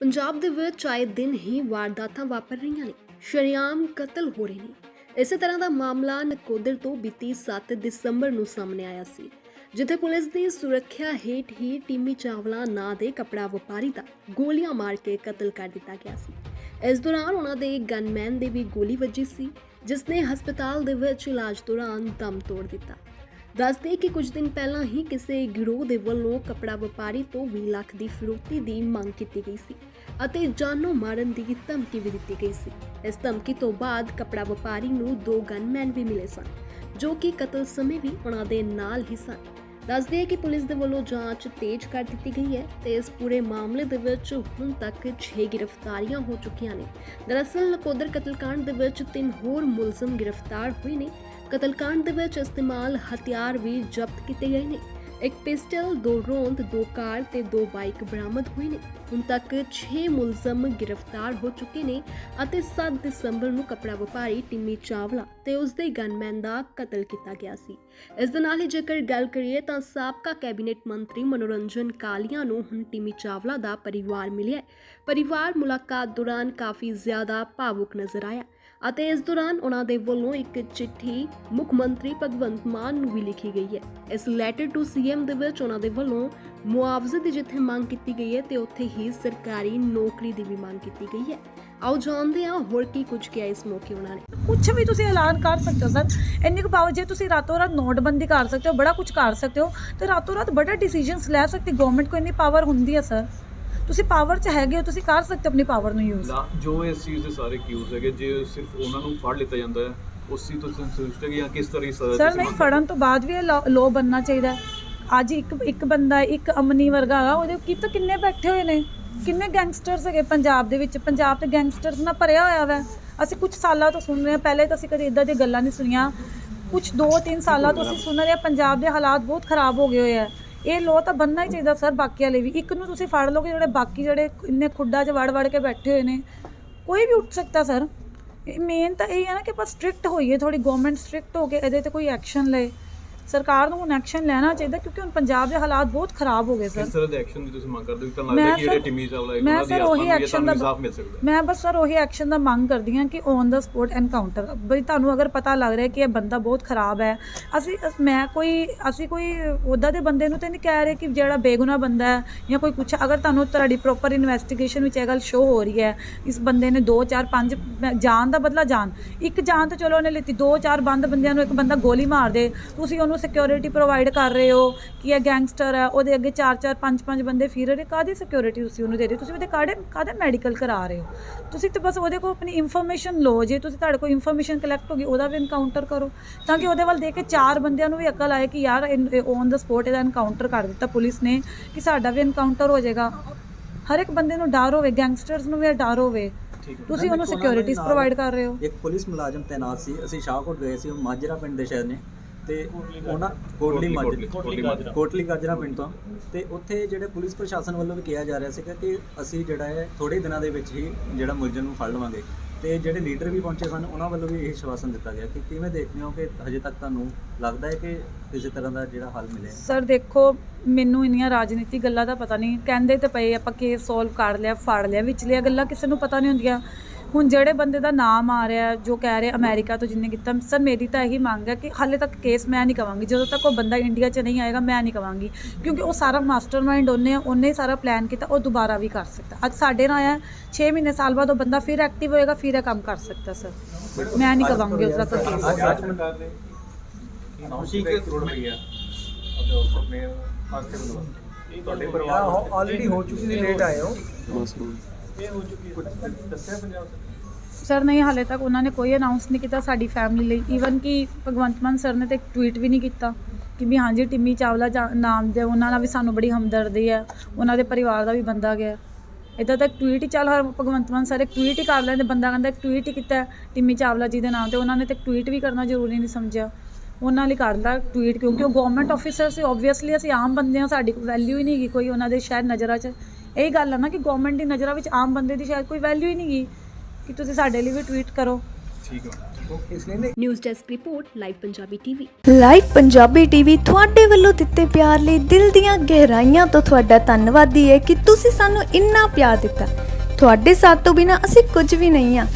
ਪੰਜਾਬ ਦੇ ਵਿੱਚ ਆਏ ਦਿਨ ਹੀ ਵਾਰਦਾਤਾਂ ਵਾਪਰ ਰਹੀਆਂ ਨੇ, ਸ਼ਰੇਆਮ ਕਤਲ ਹੋ ਰਹੇ ਨੇ। ਇਸੇ ਤਰ੍ਹਾਂ ਦਾ ਮਾਮਲਾ ਨਕੋਦਰ ਤੋਂ ਬੀਤੀ 7 ਦਸੰਬਰ ਨੂੰ ਸਾਹਮਣੇ ਆਇਆ ਸੀ, ਜਿੱਥੇ ਪੁਲਿਸ ਦੀ ਸੁਰੱਖਿਆ ਹੇਠ ਹੀ ਟੀਮੀ ਚਾਵਲਾ ਨਾਂ ਦੇ ਕਪੜਾ ਵਪਾਰੀ ਦਾ ਗੋਲੀਆਂ ਮਾਰ ਕੇ ਕਤਲ ਕਰ ਦਿੱਤਾ ਗਿਆ ਸੀ। ਇਸ ਦੌਰਾਨ ਉਹਨਾਂ ਦੇ ਗਨਮੈਨ ਦੇ ਵੀ ਗੋਲੀ ਵੱਜੀ ਸੀ, ਜਿਸ ਨੇ ਹਸਪਤਾਲ ਦੇ ਵਿੱਚ ਇਲਾਜ ਦੌਰਾਨ ਦਮ ਤੋੜ ਦਿੱਤਾ। ਦੱਸਦੇ ਕਿ ਕੁਝ ਦਿਨ ਪਹਿਲਾਂ ਹੀ ਕਿਸੇ ਗਿਰੋਹ ਦੇ ਵੱਲੋਂ ਕਪੜਾ ਵਪਾਰੀ ਤੋਂ 20 ਲੱਖ ਦੀ ਫਿਰੌਤੀ ਦੀ ਮੰਗ ਕੀਤੀ ਗਈ ਸੀ ਅਤੇ ਜਾਨੋਂ ਮਾਰਨ ਦੀ ਧਮਕੀ ਵੀ ਦਿੱਤੀ ਗਈ ਸੀ। ਇਸ ਧਮਕੀ ਤੋਂ ਬਾਅਦ ਕਪੜਾ ਵਪਾਰੀ ਨੂੰ ਦੋ ਗਨਮੈਨ ਵੀ ਮਿਲੇ ਸਨ, ਜੋ ਕਿ ਕਤਲ ਸਮੇਂ ਵੀ ਉਹਨਾਂ ਦੇ ਨਾਲ ਹੀ ਸਨ। ਦੱਸਦੇ ਹੈ ਕਿ ਪੁਲਿਸ ਦੇ ਵੱਲੋਂ ਜਾਂਚ ਤੇਜ਼ ਕਰ ਦਿੱਤੀ ਗਈ ਹੈ ਤੇ ਇਸ ਪੂਰੇ ਮਾਮਲੇ ਦੇ ਵਿੱਚ ਹੁਣ ਤੱਕ 6 ਗ੍ਰਿਫਤਾਰੀਆਂ ਹੋ ਚੁੱਕੀਆਂ ਨੇ। ਦਰਅਸਲ ਨਕੋਦਰ ਕਤਲकांड ਦੇ ਵਿੱਚ ਤਿੰਨ ਹੋਰ ਮੁਲਜ਼ਮ ਗ੍ਰਿਫਤਾਰ ਹੋਏ ਨੇ ਕਤਲकांड ਦੇ ਵਿੱਚ ਇਸਤੇਮਾਲ ਹਥਿਆਰ ਵੀ ਜ਼ਬਤ ਕੀਤੇ ਗਏ ਨੇ। ਇੱਕ ਪਿਸਟਲ, ਦੋ ਰੋਂਦ, ਦੋ ਕਾਰ ਤੇ ਦੋ ਬਾਈਕ ਬਰਾਮਦ ਹੋਏ ਨੇ। ਹੁਣ ਤੱਕ 6 ਮੁਲਜ਼ਮ ਗ੍ਰਿਫਤਾਰ ਹੋ ਚੁੱਕੇ ਨੇ ਅਤੇ 7 ਦਸੰਬਰ ਨੂੰ ਕਪੜਾ ਵਪਾਰੀ ਟਿੰਮੀ ਚਾਵਲਾ ਤੇ ਉਸ ਦੇ ਗਨਮੈਨ ਦਾ ਕਤਲ ਕੀਤਾ ਗਿਆ ਸੀ। ਇਸ ਦੇ ਨਾਲ ਹੀ ਜੇਕਰ ਗੱਲ ਕਰੀਏ ਤਾਂ ਸਾਬਕਾ ਕੈਬਨਿਟ ਮੰਤਰੀ ਮਨੋਰੰਜਨ ਕਾਲੀਆ ਨੂੰ ਹੁਣ ਟਿੰਮੀ ਚਾਵਲਾ ਦਾ ਪਰਿਵਾਰ ਮਿਲਿਆ ਪਰਿਵਾਰ ਮੁਲਾਕਾਤ ਦੌਰਾਨ ਕਾਫੀ ਜ਼ਿਆਦਾ ਭਾਵੁਕ ਨਜ਼ਰ ਆਇਆ। ਅਤੇ ਇਸ ਦੌਰਾਨ ਉਹਨਾਂ ਦੇ ਵੱਲੋਂ ਇੱਕ ਚਿੱਠੀ ਮੁੱਖ ਮੰਤਰੀ ਭਗਵੰਤ ਮਾਨ ਨੂੰ ਵੀ ਲਿਖੀ ਗਈ ਹੈ। ਇਸ ਲੈਟਰ ਟੂ ਸੀਐਮ ਦੇ ਵਿੱਚ ਉਹਨਾਂ ਦੇ ਵੱਲੋਂ ਮੁਆਵਜ਼ੇ ਦੀ ਜਿੱਥੇ ਮੰਗ ਕੀਤੀ ਗਈ ਹੈ, ਤੇ ਉੱਥੇ ਹੀ ਸਰਕਾਰੀ ਨੌਕਰੀ ਦੀ ਵੀ ਮੰਗ ਕੀਤੀ ਗਈ ਹੈ। ਆਓ ਜਾਣਦੇ ਹਾਂ ਹੋਰ ਕੀ ਕੁਝ ਕਿਹਾ ਇਸ ਮੌਕੇ ਉਹਨਾਂ ਨੇ। ਕੁਝ ਵੀ ਤੁਸੀਂ ਐਲਾਨ ਕਰ ਸਕਦੇ ਹੋ ਸਰ। ਇੰਨੇ ਕੁ ਪਾਵਰ ਜੇ ਤੁਸੀਂ ਰਾਤੋਂ ਰਾਤ ਨੋਟਬੰਦੀ ਕਰ ਸਕਦੇ ਹੋ, ਬੜਾ ਕੁਝ ਕਰ ਸਕਦੇ ਹੋ, ਤੇ ਰਾਤੋਂ ਰਾਤ ਬੜਾ ਡਿਸੀਜਨਸ ਲੈ ਸਕਦੀ ਗਵਰਨਮੈਂਟ ਕੋਲ ਇੰਨੀ ਪਾਵਰ ਹੁੰਦੀ ਹੈ ਸਰ। ਤੁਸੀਂ ਪਾਵਰ 'ਚ ਹੈਗੇ ਹੋ ਤੁਸੀਂ ਕਰ ਸਕਦੇ ਹੋ ਆਪਣੀ ਪਾਵਰ ਨੂੰ ਯੂਜ਼ ਜੋ ਇਸ ਚੀਜ਼ ਦੇ ਸਾਰੇ ਕਿਊਜ਼ ਹੈਗੇ ਜੇ ਸਿਰਫ ਉਹਨਾਂ ਨੂੰ ਫੜ ਲਿੱਤਾ ਜਾਂਦਾ ਹੈ ਉਸ ਚੀਜ਼ ਤੋਂ ਸੰਤੁਸ਼ਟ ਹੈ ਜਾਂ ਕਿਸ ਤਰ੍ਹਾਂ ਦੀ ਸਜ਼ਾ ਸਰ ਤੁਸੀਂ ਨਹੀਂ ਫੜਨ ਤੋਂ ਬਾਅਦ ਵੀ ਇਹ ਲੋ ਬੰਨਣਾ ਚਾਹੀਦਾ ਹੈ। ਅੱਜ ਇੱਕ ਇੱਕ ਬੰਦਾ ਇੱਕ ਅਮਨੀ ਵਰਗਾ ਹੈਗਾ ਉਹਦੇ ਕੀ ਤਾਂ ਕਿੰਨੇ ਬੈਠੇ ਹੋਏ ਨੇ? ਕਿੰਨੇ ਗੈਂਗਸਟਰਸ ਹੈਗੇ ਪੰਜਾਬ ਦੇ ਵਿੱਚ? ਪੰਜਾਬ ਤੇ ਗੈਂਗਸਟਰਸ ਨਾਲ ਭਰਿਆ ਹੋਇਆ ਵਾ। ਅਸੀਂ ਕੁਝ ਸਾਲਾਂ ਤੋਂ ਸੁਣ ਰਹੇ ਹਾਂ ਪਹਿਲੇ ਤਾਂ ਅਸੀਂ ਕਦੇ ਇਦਾਂ ਦੀਆਂ ਗੱਲਾਂ ਨਹੀਂ ਸੁਣੀਆਂ। ਕੁਝ 2-3 ਸਾਲਾਂ ਤੋਂ ਅਸੀਂ ਸੁਣ ਰਹੇ ਹਾਂ ਪੰਜਾਬ ਦੇ ਹਾਲਾਤ ਬਹੁਤ ਖਰਾਬ ਹੋ ਗਏ ਹੋਏ ਆ। ਇਹ ਲੋ ਤਾਂ ਬੰਨਣਾ ਹੀ ਚਾਹੀਦਾ ਸਰ ਬਾਕੀਆਂ ਲਈ ਵੀ। ਇੱਕ ਨੂੰ ਤੁਸੀਂ ਫੜ ਲਓਗੇ ਜਿਹੜੇ ਬਾਕੀ ਜਿਹੜੇ ਇੰਨੇ ਖੁੱਡਾਂ 'ਚ ਵੜ ਵੜ ਕੇ ਬੈਠੇ ਹੋਏ ਨੇ, ਕੋਈ ਵੀ ਉੱਠ ਸਕਦਾ ਸਰ ਮੇਨ ਤਾਂ ਇਹ ਹੈ ਨਾ ਕਿ ਆਪਾਂ ਸਟ੍ਰਿਕਟ ਹੋਈਏ ਥੋੜੀ ਗਵਰਨਮੈਂਟ ਸਟ੍ਰਿਕਟ ਹੋ ਕੇ ਇਹਦੇ ਤੇ ਕੋਈ ਐਕਸ਼ਨ ਲਏ। ਸਰਕਾਰ ਨੂੰ ਹੁਣ ਐਕਸ਼ਨ ਲੈਣਾ ਚਾਹੀਦਾ ਕਿਉਂਕਿ ਹੁਣ ਪੰਜਾਬ ਦੇ ਹਾਲਾਤ ਬਹੁਤ ਖਰਾਬ ਹੋ ਗਏ ਸਰ ਕਿਸ ਤਰ੍ਹਾਂ ਦੇ ਐਕਸ਼ਨ ਦੀ ਤੁਸੀਂ ਮੰਗ ਕਰਦੇ ਹੋ? ਤਾਂ ਲੱਗਦਾ ਕਿ ਜਿਹੜੇ ਟਿਮੀ ਚਾਵਲਾ ਮੈਂ ਉਹਨਾਂ ਦੀ ਸਰ ਉਹੀ ਆਤਮਾ ਨੂੰ action ਦਾ- ਇਨਸਾਫ ਮਿਲ ਸਕਦਾ। ਹੈ। ਮੈਂ ਬਸ ਸਰ ਉਹੀ ਐਕਸ਼ਨ ਦਾ ਮੰਗ ਕਰਦੀ ਹਾਂ ਕਿ ਔਨ ਦਾ ਸਪੋਟ ਐਨਕਾਊਂਟਰ ਬਈ ਤੁਹਾਨੂੰ ਅਗਰ ਪਤਾ ਲੱਗ ਰਿਹਾ ਕਿ ਇਹ ਬੰਦਾ ਬਹੁਤ ਖਰਾਬ ਹੈ ਅਸੀਂ ਮੈਂ ਕੋਈ ਅਸੀਂ ਕੋਈ ਉਹਦਾ ਦੇ ਬੰਦੇ ਨੂੰ ਤੇ ਨਹੀਂ ਕਹਿ ਰਹੇ ਕਿ ਜਿਹੜਾ ਬੇਗੁਨਾਹ ਬੰਦਾ ਹੈ ਜਾਂ ਕੋਈ ਕੁਛ ਅਗਰ ਤੁਹਾਨੂੰ ਤੁਹਾਡੀ ਪ੍ਰੋਪਰ ਇਨਵੈਸਟੀਗੇਸ਼ਨ ਵਿੱਚ ਇਹ ਗੱਲ ਸ਼ੋ ਹੋ ਰਹੀ ਹੈ ਇਸ ਬੰਦੇ ਨੇ 2 4 5 ਜਾਨ ਦਾ ਬਦਲਾ ਜਾਨ। ਇੱਕ ਜਾਨ ਤਾਂ ਚਲੋ ਉਹਨੇ ਲਿੱਤੀ 2 4 ਬੰਦ ਬੰਦਿਆਂ ਨੂੰ ਇੱਕ ਬੰਦਾ ਗੋਲੀ ਮਾਰ ਦੇ ਤੁਸੀਂ ਉਹਨੂੰ ਸਿਕਿਉਰਿਟੀ ਪ੍ਰੋਵਾਈਡ ਕਰ ਰਹੇ ਹੋ ਕਿ ਇਹ ਗੈਂਗਸਟਰ ਹੈ ਉਹਦੇ ਅੱਗੇ 4 4 5 5 ਬੰਦੇ ਫਿਰ ਰਹੇ ਕਾਦੀ ਸਿਕਿਉਰਿਟੀ ਤੁਸੀਂ ਉਹਨੂੰ ਦੇ ਰਹੇ ਤੁਸੀਂ ਉਹਦੇ ਕਾੜੇ ਕਾਦੇ ਮੈਡੀਕਲ ਕਰਾ ਰਹੇ ਹੋ? ਤੁਸੀਂ ਤਾਂ ਬਸ ਉਹਦੇ ਕੋਲ ਆਪਣੀ ਇਨਫੋਰਮੇਸ਼ਨ ਲਓ ਜੇ ਤੁਸੀਂ ਤੁਹਾਡੇ ਕੋਲ ਇਨਫੋਰਮੇਸ਼ਨ ਕਲੈਕਟ ਹੋ ਗਈ ਉਹਦਾ ਵੀ ਐਨਕਾਊਂਟਰ ਕਰੋ। ਤਾਂ ਕਿ ਉਹਦੇ ਵੱਲ ਦੇਖ ਕੇ ਚਾਰ ਬੰਦਿਆਂ ਨੂੰ ਵੀ ਅਕਲ ਆਏ ਕਿ ਯਾਰ ਔਨ ਦਾ ਸਪੋਟ ਇਹਦਾ ਐਨਕਾਊਂਟਰ ਕਰ ਦਿੱਤਾ ਪੁਲਿਸ ਨੇ ਕਿ ਸਾਡਾ ਵੀ ਐਨਕਾਊਂਟਰ ਹੋ ਜਾਏਗਾ। ਹਰ ਇੱਕ ਬੰਦੇ ਨੂੰ ਡਰ ਹੋਵੇ ਗੈਂਗਸਟਰਸ ਨੂੰ ਵੀ ਡਰ ਹੋਵੇ। ਤੁਸੀਂ ਉਹਨੂੰ ਸਿਕਿਉਰਿਟੀਜ਼ ਪ੍ਰੋਵਾਈਡ ਕਰ ਰਹੇ ਹੋ। ਇੱਕ ਪੁਲਿਸ ਮੁਲਾਜ਼ਮ ਤੈਨਾਤ ਸੀ ਅਸੀਂ ਸ਼ਾਹਕੋਟ ਗਏ ਸੀ ਮਾਜਰਾ ਪਿੰਡ ਦੇ ਸ਼ਹਿਰ ਨੇ। ਤੇ ਉਹਨਾਂ ਕੋਟਲੀ ਮਾਜਰਾ ਕੋਟਲੀ ਗਾਜਰਾ ਪਿੰਡ ਤੋਂ। ਤੇ ਉੱਥੇ ਜਿਹੜੇ ਪੁਲਿਸ ਪ੍ਰਸ਼ਾਸਨ ਵੱਲੋਂ ਵੀ ਕਿਹਾ ਜਾ ਰਿਹਾ ਸੀਗਾ ਕਿ ਅਸੀਂ ਜਿਹੜਾ ਹੈ ਥੋੜੇ ਦਿਨਾਂ ਦੇ ਵਿੱਚ ਹੀ ਜਿਹੜਾ ਮੁਲਜ਼ਮ ਨੂੰ ਫੜ ਲਵਾਂਗੇ। ਤੇ ਜਿਹੜੇ ਲੀਡਰ ਵੀ ਪਹੁੰਚੇ ਸਨ ਉਹਨਾਂ ਵੱਲੋਂ ਵੀ ਇਹ ਸ਼ਵਾਸਨ ਦਿੱਤਾ ਗਿਆ ਕਿ ਕਿਵੇਂ ਦੇਖਦੇ ਹੋ ਕਿ ਹਜੇ ਤੱਕ ਤੁਹਾਨੂੰ ਲੱਗਦਾ ਹੈ ਕਿ ਕਿਸੇ ਤਰ੍ਹਾਂ ਦਾ ਜਿਹੜਾ ਹੱਲ ਮਿਲੇ ਸਰ ਦੇਖੋ ਮੈਨੂੰ ਇੰਨੀਆਂ ਰਾਜਨੀਤੀ ਗੱਲਾਂ ਦਾ ਪਤਾ ਨਹੀਂ। ਕਹਿੰਦੇ ਤੇ ਪਏ ਆਪਾਂ ਕੇਸ ਸੋਲਵ ਕਰ ਲਿਆ ਫੜ ਲਿਆ ਵਿਚਲੀਆਂ ਗੱਲਾਂ ਕਿਸੇ ਨੂੰ ਪਤਾ ਨਹੀਂ ਹੁੰਦੀਆਂ। ਹੁਣ ਜਿਹੜੇ ਬੰਦੇ ਦਾ ਨਾਮ ਆ ਰਿਹਾ ਜੋ ਕਹਿ ਰਿਹਾ ਅਮਰੀਕਾ ਤੋਂ ਜਿੰਨੇ ਕੀਤਾ ਸਰ ਮੇਰੀ ਤਾਂ ਇਹੀ ਮੰਗ ਹੈ ਕਿ ਹਾਲੇ ਤੱਕ ਕੇਸ ਮੈਂ ਨਹੀਂ ਕਵਾਂਗੀ। ਜਦੋਂ ਤੱਕ ਉਹ ਬੰਦਾ ਇੰਡੀਆ 'ਚ ਨਹੀਂ ਆਏਗਾ ਮੈਂ ਨਹੀਂ ਕਵਾਂਗੀ। ਕਿਉਂਕਿ ਉਹ ਸਾਰਾ ਮਾਸਟਰਮਾਈਂਡ ਉਹਨੇ ਉਹਨੇ ਸਾਰਾ ਪਲਾਨ ਕੀਤਾ ਉਹ ਦੁਬਾਰਾ ਵੀ ਕਰ ਸਕਦਾ। ਅੱਜ ਸਾਡੇ ਨਾਲ ਆਇਆ 6 ਮਹੀਨੇ ਸਾਲ ਬਾਅਦ ਉਹ ਬੰਦਾ ਫਿਰ ਐਕਟਿਵ ਹੋਏਗਾ ਫਿਰ ਇਹ ਕੰਮ ਕਰ ਸਕਦਾ ਸਰ। ਮੈਂ ਨਹੀਂ ਕਵਾਂਗੀ ਉਸ ਦਾ ਕੋਈ ਖੁਸ਼ੀ ਕੇ ਕਰੋੜ ਭਈਆ ਆਪਣੇ ਪਾਸ ਤੇ ਬੰਦੋਬਸਤ ਆਲਰੇਡੀ ਹੋ ਚੁੱਕੀ ਸੀ ਲੇਟ ਆਏ ਹੋ। ਇਹ ਹੋ ਚੁੱਕੀ ਹੈ? ਦੱਸਿਆ ਪੰਜਾਬ ਸਰ, ਨਹੀਂ, ਹਾਲੇ ਤੱਕ ਉਹਨਾਂ ਨੇ ਕੋਈ ਅਨਾਉਂਸ ਨਹੀਂ ਕੀਤਾ ਸਾਡੀ ਫੈਮਿਲੀ ਲਈ। ਈਵਨ ਕਿ ਭਗਵੰਤ ਮਾਨ ਸਰ ਨੇ ਤੇ ਇੱਕ ਟਵੀਟ ਵੀ ਨਹੀਂ ਕੀਤਾ ਕਿ ਵੀ ਹਾਂਜੀ, ਟਿੰਮੀ ਚਾਵਲਾ ਜਾ- ਨਾਮ ਦੇ ਉਹਨਾਂ ਨਾਲ ਵੀ ਸਾਨੂੰ ਬੜੀ ਹਮਦਰਦੀ ਹੈ। ਉਹਨਾਂ ਦੇ ਪਰਿਵਾਰ ਦਾ ਵੀ ਬੰਦਾ ਗਿਆ। ਇਦਾਂ ਤਾਂ ਟਵੀਟ ਹੀ ਚੱਲ, ਹਰ ਭਗਵੰਤ ਮਾਨ ਸਰ ਟਵੀਟ ਹੀ ਕਰ ਲੈਂਦੇ, ਬੰਦਾ ਕਹਿੰਦਾ ਇੱਕ ਟਵੀਟ ਹੀ ਕੀਤਾ ਹੈ, ਟਿੰਮੀ ਚਾਵਲਾ ਜੀ ਦੇ ਨਾਮ ਤੇ। ਉਹਨਾਂ ਨੇ ਤੇ ਟਵੀਟ ਵੀ ਕਰਨਾ ਜ਼ਰੂਰੀ ਨਹੀਂ ਸਮਝਿਆ। ਉਹਨਾਂ ਲਈ ਕਰਦਾ ਟਵੀਟ ਕਿਉਂਕਿ ਉਹ ਗਵਰਨਮੈਂਟ ਆਫੀਸਰ ਸੀ ਆਬਵੀਅਸਲੀ ਅਸੀਂ ਆਮ ਬੰਦੇ ਹਾਂ, ਸਾਡੀ ਵੈਲਿਊ ਹੀ ਨਹੀਂ ਹੈਗੀ, ਕੋਈ ਉਹਨਾਂ ਦੇ ਸ਼ਾਇਦ ਨਜ਼ਰਾਂ 'ਚ ਇਹ ਗੱਲ ਹੈ ਨਾ ਕਿ ਗਵਰਨਮੈਂਟ ਦੀ ਨਜ਼ਰਾਂ ਵਿੱਚ ਆਮ ਬੰਦੇ ਦੀ ਸ਼ਾਇਦ ਕੋਈ ਵੈਲਿਊ ਹੀ ਨਹੀਂ ਹੈਗੀ ਕਿ ਤੁਸੀਂ ਸਾਡੇ ਲਈ ਵੀ ਟਵੀਟ ਕਰੋ। ਠੀਕ ਹੈ ਇਸ ਲਈ news desk report live Punjabi TV live Punjabi TV ਤੁਹਾਡੇ ਵੱਲੋਂ ਦਿੱਤੇ ਪਿਆਰ ਲਈ ਦਿਲ ਦੀਆਂ ਗਹਿਰਾਈਆਂ ਤੋਂ ਤੁਹਾਡਾ ਧੰਨਵਾਦੀ ਹੈ ਕਿ ਤੁਸੀਂ ਸਾਨੂੰ ਇੰਨਾ ਪਿਆਰ ਦਿੱਤਾ। ਤੁਹਾਡੇ ਸਾਥ ਤੋਂ ਬਿਨਾ ਅਸੀਂ ਕੁਝ ਵੀ ਨਹੀਂ ਆ।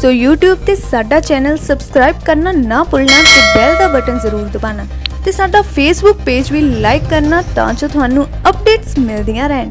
ਸੋ YouTube ਤੇ ਸਾਡਾ ਚੈਨਲ ਸਬਸਕ੍ਰਾਈਬ ਕਰਨਾ ਨਾ ਭੁੱਲਣਾ ਤੇ ਬੈਲ ਦਾ ਬਟਨ ਜ਼ਰੂਰ ਦਬਾਉਣਾ ਤੇ ਸਾਡਾ Facebook ਪੇਜ ਵੀ ਲਾਈਕ ਕਰਨਾ ਤਾਂ ਜੋ ਤੁਹਾਨੂੰ ਅਪਡੇਟਸ ਮਿਲਦੀਆਂ ਰਹਿਣ।